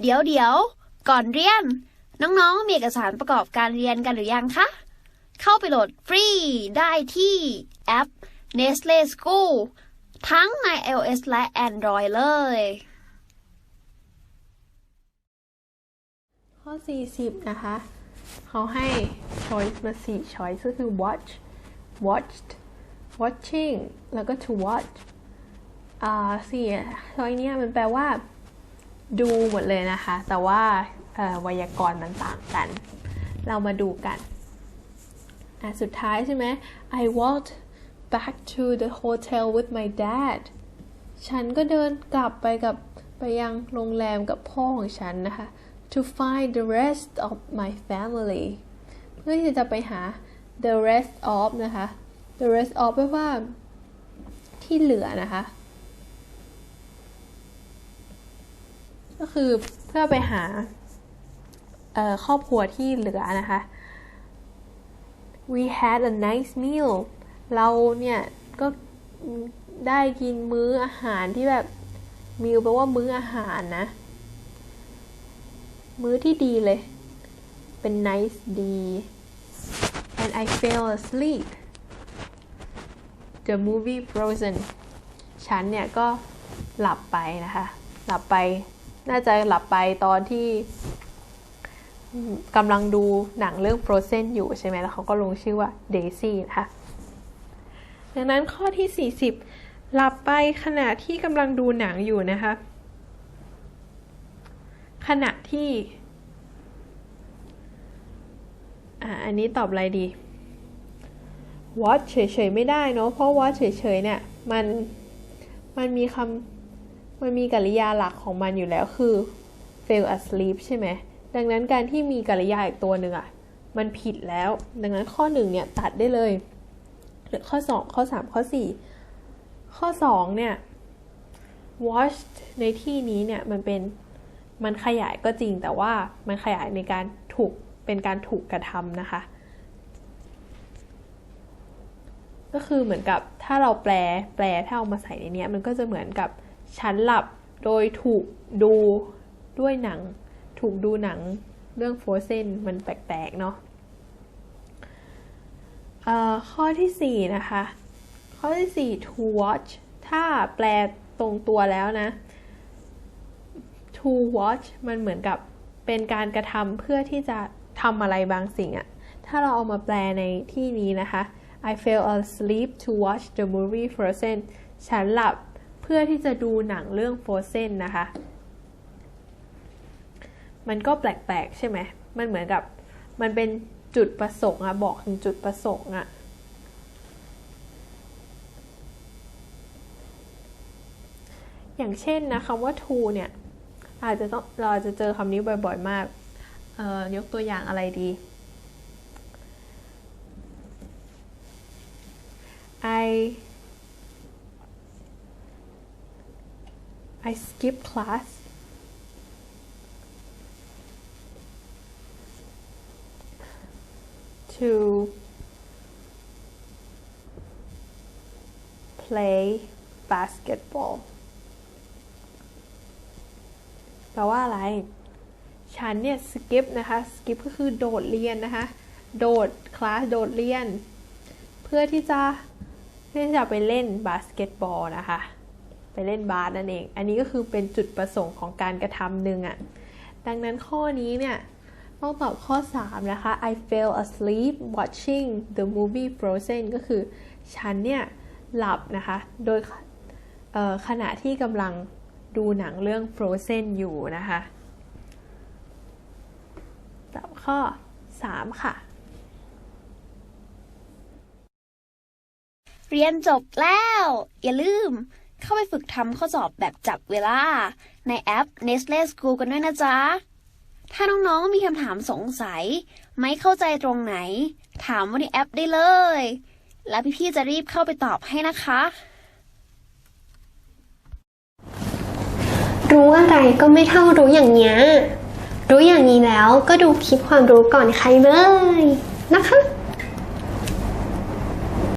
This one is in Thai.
เดี๋ยวเดี๋ยวก่อนเรียน น้องๆ มีเอกสารประกอบการเรียนกันหรือยังคะ เข้าไปโหลดฟรีได้ที่แอป Nestle School ทั้งใน iOS และ Android เลย ข้อ 40 นะคะ เขาให้ choice มา4 choice ก็คือ watch watched watching แล้วก็ to watch อ่าสี่ช้อยเนี้ยมันแปลว่า ดูหมดเลยนะคะ แต่ว่าไวยากรณ์มันต่างกัน เรามาดูกันสุดท้ายใช่ไหม I walked back to the hotel with my dad ฉันก็เดินกลับไปกับไปยังโรงแรมกับพ่อของฉันนะคะ to find the rest of my family เพื่อที่จะไปหา the rest of นะคะ the rest of แปลว่าที่เหลือนะคะ ก็คือเพื่อไปหาครอบครัวที่เหลือนะคะ we had a nice meal เราเนี่ยก็ได้กินมื้ออาหารที่แบบ meal แปลว่ามื้ออาหารนะ มื้อที่ดีเลย เป็น nice ดี and I fell asleep the movie Frozen ฉันเนี่ยก็หลับไปนะคะ หลับไป น่าจะหลับไปตอนที่กำลังดูหนังเรื่อง Frozen อยู่ใช่ไหมแล้วเขาก็ลงชื่อว่า Daisy นะคะดังนั้นข้อที่ 40 หลับไปขณะที่กำลังดูหนังอยู่นะคะ ขณะที่ อะอันนี้ตอบอะไรดี watch เฉยๆไม่ได้เนาะ เพราะ watch เฉยๆเนี่ย มัน มันมีคำ มันมีกริยาหลักของมันอยู่แล้วคือ fail asleep ใช่ไหม ดังนั้นการที่มีกริยาอีกตัวหนึ่งอะ มันผิดแล้ว ดังนั้นข้อหนึ่งเนี่ยตัดได้เลยหลือข้อ 2 ข้อ 3 ข้อ 4 ข้อ 2 เนี่ย watched ในที่นี้เนี่ยมันเป็นมันขยายก็จริงแต่ว่ามันขยายในการถูกเป็นการถูกกระทำนะคะ ก็คือเหมือนกับถ้าเราแปลแปลถ้าเอามาใส่ในนี้มันก็จะเหมือนกับ ฉันหลับโดยถูกดูด้วยหนัง ถูกดูหนังเรื่อง Frozen มันแปลกๆเนาะเอ่อข้อที่ 4 นะคะ ข้อที่ 4 to watch ถ้าแปลตรงตัวแล้วนะ to watch มันเหมือนกับเป็นการกระทำเพื่อที่จะทำอะไรบางสิ่งอะถ้าเราเอามาแปลในที่นี้นะคะ I fell asleep to watch the movie Frozen ฉันหลับ เพื่อที่จะดูหนังเรื่อง Frozen นะคะ มันก็แปลกๆใช่ไหม มันเหมือนกับมันเป็นจุดประสงค์อะบอกถึงจุดประสงค์อะอย่างเช่นนะคำว่า to เนี่ย อาจจะต้องเราจจะเจอคำนี้บ่อย ๆ มากเอ่อยกตัวอย่างอะไรดี I I skip class to play basketball แปลว่าอะไร ฉันเนี่ย skip นะคะ skip ก็คือโดดเรียนนะคะ โดดคลาส โดดเรียน เพื่อที่จะเพื่อที่จะไปเล่นบาสเกตบอลนะคะ ไปเล่นบาสนั่นเอง อันนี้ก็คือเป็นจุดประสงค์ของการกระทำหนึ่งอะ่ะ ดังนั้นข้อนี้เนี่ยต้องตอบข้อ 3 นะคะ I fell asleep watching the movie Frozen ก็คือ ฉันเนี่ย หลับนะคะ โดยขณะที่กำลังดูหนังเรื่อง Frozen อยู่นะคะตอบข้อ 3 ค่ะ เรียนจบแล้ว อย่าลืม เข้าไปฝึกทำข้อสอบแบบจับเวลา ในแอป Nestle School กันด้วยนะจ๊ะ ถ้าน้องๆมีคำถามสงสัย ไม่เข้าใจตรงไหน ถามว่าในแอปได้เลย แล้วพี่ๆจะรีบเข้าไปตอบให้นะคะ รู้อะไรก็ไม่เท่ารู้อย่างเนี้ยรู้อย่างนี้แล้วก็ดูคลิปความรู้ก่อนใครเลยนะคะ